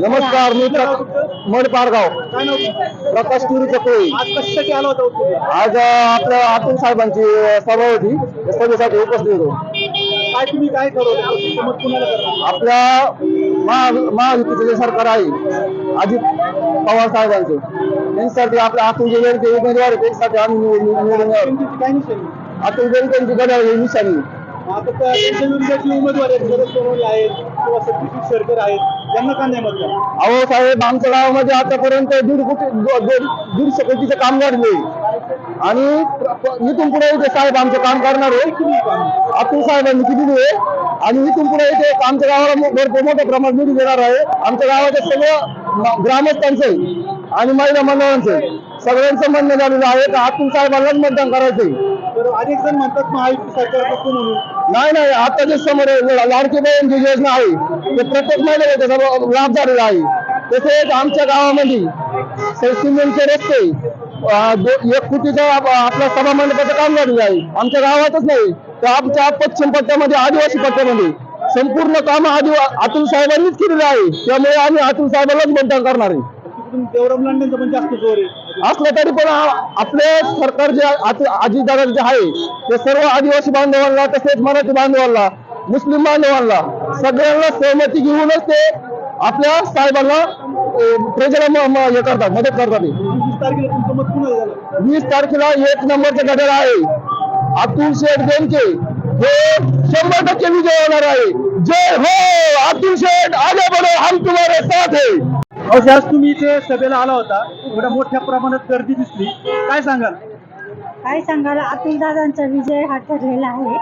नमस्कार मी मड पारगाव? प्रकाश तुरी चकोळी आज कशासाठी आला होता उत्तर आज अ, आपल्या अतुल साहेबांची सभा होती. सभेसाठी उपस्थित होतो. काय तुम्ही काय ठरवलं आपल्या महा महायुतीचे जे सरकार आहे. अजित पवार साहेबांचे. त्यांच्यासाठी आपल्या अतुल जे ते उमेदवार त्यांच्यासाठी आम्ही निवड- निवड- निवडून आलो. त्यांची काय निशाणी? अतुल बेनकेंची गडाळ ही निशाणी. आता उमेदवार आहेत शरद सोनवणे आहेत किंवा सत्यजित शेरकर आहेत. त्यांना का नाही मतदान? अहो साहेब आमच्या गावामध्ये आतापर्यंत दीड कोटी दो- दो- दीडशे कोटीचे काम झाले आणि इथून पुढे ते साहेब आमचं काम करणार आहे. अतुल साहेबांनी किती आहे. आणि इथून पुढे इथे आमच्या गावाला मो- भरपूर मोठ्या प्रमाणात निधी देणार आहे. आमच्या गावाच्या सगळं म- ग्रामस्थांचं आणि महिला मंडळांचं सगळ्यांचं म्हणणं झालेलं आहे का अतुल साहेबांनाच मतदान करायचंय. तर अनेक जण म्हणतात महायुती सरकार नको म्हणून नाही नाही आता जे समोर आहे, लाडकी बहीण जी योजना आहे ते प्रत्येक महिन्याला त्याचा लाभ झालेला आहे. तसेच आमच्या गावामध्ये सिमेंटचे रस्ते एक कोटीचं आपल्या सभा मंडपाचं काम झालेलं आहे. आमच्या गावातच नाही तर आमच्या पश्चिम पट्ट्यामध्ये आदिवासी पट्ट्यामध्ये संपूर्ण काम आदिवा अतुल साहेबांनीच केलेलं आहे. त्यामुळे आम्ही अतुल साहेबांनाच मतदान करणार आहे. देवराम लांडेंचा पण जास्त जोर आहे. असलं तरी पण आपले सरकार जे अजितदादा जे आहे ते सर्व आदिवासी बांधवांना तसेच मराठी बांधवांना मुस्लिम बांधवांना सगळ्यांना सहमती घेऊनच ते आपल्या साहेबांना प्रजेला हे करतात मदत करतात. वीस तारखेला एक नंबरचं घड्याळ आहे. अतुल शेठ बेनके हे शंभर टक्के विजय होणार आहे. जय हो! अतुल शेठ आगे बढो हम तुम्हारे साथ है. आज तुम्ही इथे सभेला आला होता एवढ्या मोठ्या प्रमाणात गर्दी दिसली. काय सांगाल? काय सांगायला अतुल दादांचा विजय हा ठरलेला आहे.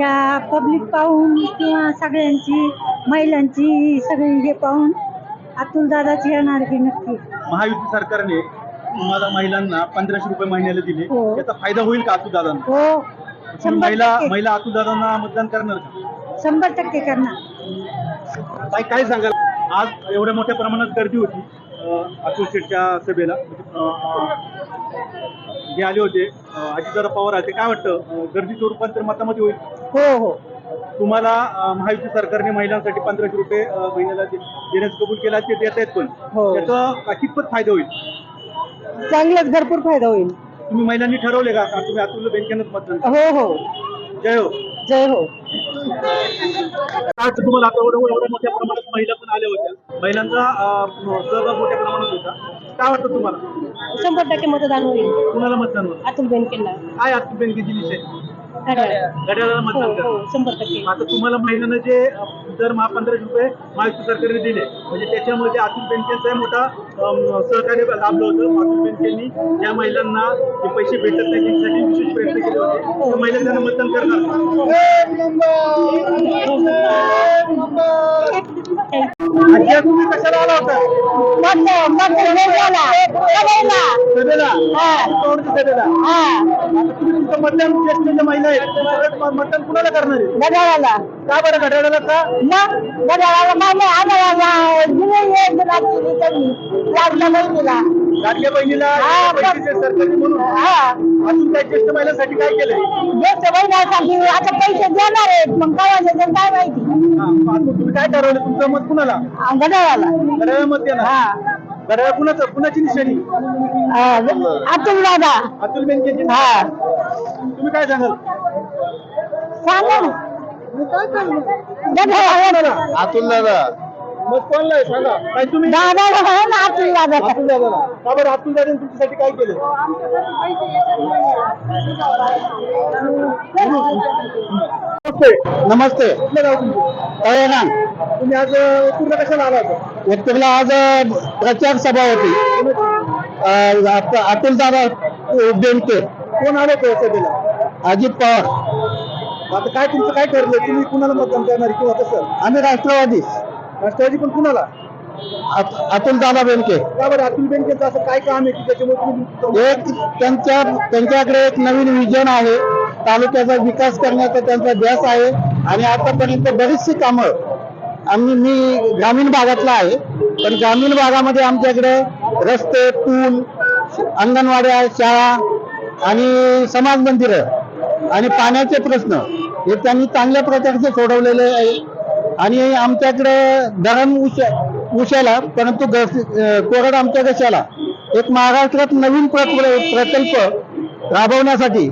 या पब्लिक पाहून किंवा सगळ्यांची महिलांची सगळी हे पाहून अतुल दादाची येणार हे नक्की. महायुती सरकारने तुम्हाला महिलांना पंधराशे रुपये महिन्याला दिले. हो. याचा फायदा होईल का अतुलदादांना हो. शंभर महिला टक्के. महिला अतुलदादांना मतदान करणार का? शंभर टक्के करणार. काय काय सांगाल? आज एवढ्या मोठ्या प्रमाणात गर्दी होती अं, अतुल शेठच्या सभेला. जे आले होते. अजितदादा पवार आले काय वाटतं? गर्दीचं रूपांतर मतामध्ये होईल? हो हो. तुम्हाला महायुती सरकारने महिलांसाठी पंधराशे रुपये महिन्याला देण्याचं कबूल केला ते देत आहेत पण. हो. त्याचा कितपत फायदा होईल? चांगलाच भरपूर फायदा होईल. तुम्ही महिलांनी ठरवले का? तुम्ही अतुल बँकेनंच मतदान? हो हो. जय हो. जय हो. वाटतं तुम्हाला आता एवढं एवढ्या मोठ्या प्रमाणात महिला पण आल्या होत्या. महिलांचा सहभाग मोठ्या प्रमाणात होता. काय वाटतं तुम्हाला? शंभर टक्के मतदान होईल. कुणाला मतदान होतं अतुल बेनकेला काय अतुल बँकेची विषय? घड्याळाला हो मतदान करा. हो शंभर टक्के. आता तुम्हाला महिलांना जे दरमहा पंधराशे रुपये महाराष्ट्र सरकारने दिले. म्हणजे त्याच्यामुळे ते अतुल बँकेचा मोठा सहकार्य लाभलं होतं. अतुल बँकेनी ज्या महिलांना ते पैसे भेटत नाही त्यांच्यासाठी विशेष प्रयत्न केले होते. त्या महिला त्यांना मतदान करणार. तुम्ही कशाला आला होता? सभेला कोणत्या सभेला आता तुम्ही तुमचं मतदान ज्येष्ठ महिला आहेत. सगळ्यात म- मतदान कुणाला करणार आहे? का बरं घड्याळाला का? मग बहिणीला लाडक्या बहिणीला हा. पैसे म्हणून हा. अजून ज्येष्ठ महिलांसाठी काय केलंय? ज्येष्ठ बहिणासाठी आता पैसे देणार आहेत. मग काय वाजत काय माहिती? हा, तुम्ही काय ठरवलं? तुमचं मत कुणाला? गडाळाला. घड्याळा मत देणार. हा. घड्याळ कुणाचं? कुणाची निशाणी? अतुल दादा. अतुल बँकेची हा. तुम्ही काय सांगाल? सांगा ना. गडाळाला. अतुल दादा. मत कोणला आहे सांगा. काय तुम्ही? दादा आहे ना अतुल दादा. अतुल दादाला का बरं अतुल दादाने तुमच्यासाठी काय केलं? नमस्ते. नमस्ते. कुठलं गाव तुमचं? तळेगाव. तुम्ही आज पूर्ण कशाला आला होता? एकटूला आज अ, प्रचार सभा होती. अतुल दादा बेनके कोण आलं होतं सभेला? अजित पवार. आता काय तुमचं काय ठरलं? तुम्ही कुणाला मतदान करणार किंवा कसं? आम्ही राष्ट्रवादी. राष्ट्रवादी पण कुणाला? अतुल दादा बेनके. का बरं? अतुल बँकेचं असं काय काम आहे की त्याच्यामुळे तुम्ही एक त्यांच्या त्यांच्याकडे एक नवीन विजन आहे. तालुक्याचा विकास करण्याचा त्यांचा ध्यास आहे. आणि आतापर्यंत बरीचशी कामं आम्ही मी ग्रामीण भागातला आहे. पण ग्रामीण भागामध्ये आमच्याकडे रस्ते पूल अंगणवाड्या शाळा आणि समाज मंदिरं आणि पाण्याचे प्रश्न हे त्यांनी चांगल्या प्रकारचे सोडवलेले आहे. आणि आमच्याकडे धरण उशाला परंतु कोरड आमच्या घशाला. एक महाराष्ट्रात नवीन प्रकल्प राबवण्यासाठी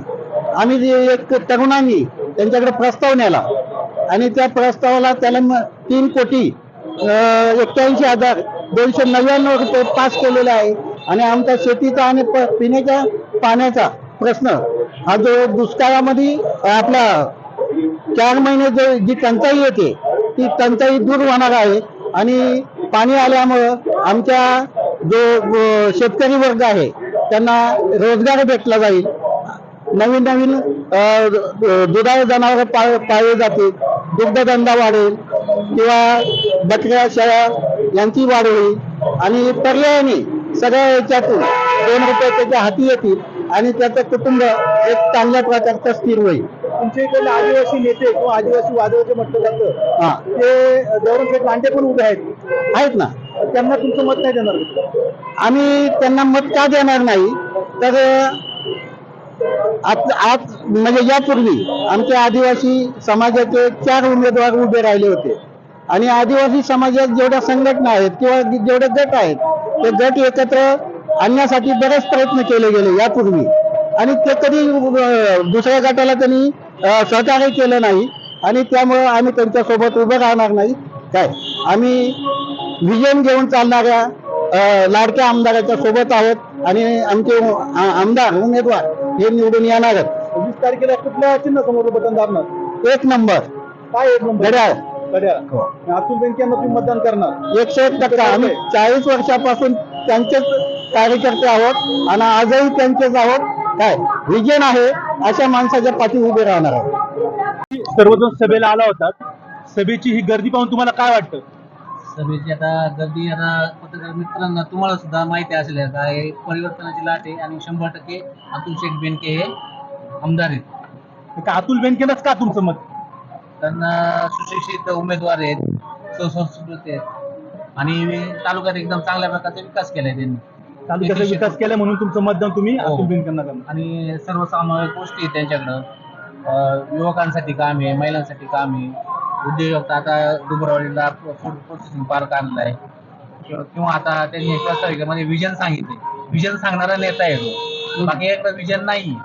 आम्ही जे एक तरुणांनी त्यांच्याकडे प्रस्ताव नेला. आणि त्या प्रस्तावाला त्याला तीन कोटी एक्क्याऐंशी हजार दोनशे नव्याण्णव रुपये पास केलेले आहे. आणि आमचा शेतीचा आणि प- पिण्याच्या पाण्याचा प्रश्न हा जो दुष्काळामध्ये आपला चार महिने जो जी टंचाई येते ती टंचाई दूर होणार आहे. आणि पाणी आल्यामुळं आमच्या जो शेतकरी वर्ग आहे त्यांना रोजगार भेटला जाईल. नवीन नवीन दुधाळ जनावर पाळले जातील. दुग्धधंदा वाढेल किंवा बकऱ्या शेळ्या यांची वाढ होईल. आणि पर्यायाने सगळ्या याच्यातून दोन रुपये त्याच्या हाती येतील आणि त्याचं कुटुंब एक चांगल्या प्रकारचं स्थिर होईल. तुमच्या इकडले आदिवासी नेते किंवा आदिवासी वादळ जे म्हटलं जातं हा. ते दौरंशेठ लांडे पण उभे आहेत. आहेत ना. त्यांना तुमचं मत नाही देणार? आम्ही त्यांना मत का देणार नाही? तर आज म्हणजे यापूर्वी आमच्या आदिवासी समाजाचे चार उमेदवार उभे राहिले होते. आणि आदिवासी समाजात जेवढ्या संघटना आहेत किंवा जेवढे गट आहेत ते गट एकत्र आणण्यासाठी बरेच प्रयत्न केले गेले यापूर्वी. आणि ते कधी अं, दुसऱ्या गटाला त्यांनी सहकार्य केलं नाही आणि त्यामुळं आम्ही त्यांच्यासोबत उभं राहणार नाही. काय? आम्ही विजन घेऊन चालणाऱ्या लाडक्या आमदाराच्या सोबत आहोत आणि आमचे आमदार उमेदवार हे निवडून येणारच वीस तारखेला कुठल्या चिन्ह समोर बटन दाबणार एक नंबर. काय एक नंबर? घड्याळ. घड्याळ. अतुल बेनकेंना तुम्ही मतदान करणार? एकशे एक टक्का आम्ही चाळीस वर्षापासून त्यांचेच कार्यकर्ते आहोत आणि आजही त्यांचेच आहोत. काय? विजन आहे अशा माणसाच्या पाठी उभे राहणार आहोत. सर्वजण सभेला आला होतात सभेची ही गर्दी पाहून तुम्हाला काय वाटतं? सभेची आता गर्दी आता पत्रकार मित्रांना तुम्हाला सुद्धा माहिती असेल काय परिवर्तनाची लाट आहे आणि शंभर टक्के अतुल शेठ बेनके हे आमदार आहेत. का अतुल बेनकेलाच का तुमचं मत? त्यांना सुशिक्षित उमेदवार आहेत सुसंस्कृत आहेत. आणि तालुक्यात एकदम चांगल्या प्रकारचा विकास केलाय त्यांनी. तालुक्याचा विकास केला म्हणून तुमचं मतदान तुम्ही हो. अतुल बेनकेंना करणार. आणि सर्वसामान्य गोष्टी आहेत त्यांच्याकडं. अं, युवकांसाठी काम आहे महिलांसाठी काम आहे. उद्योग आता डुबरवाडीला फूड प्रोसेसिंग पार्क आणलाय. किंवा किंवा आता त्यांनी प्रस्ताविकेमध्ये विजन सांगितले. विजन सांगणारा नेता आहे तो. बाकी एक विजन नाही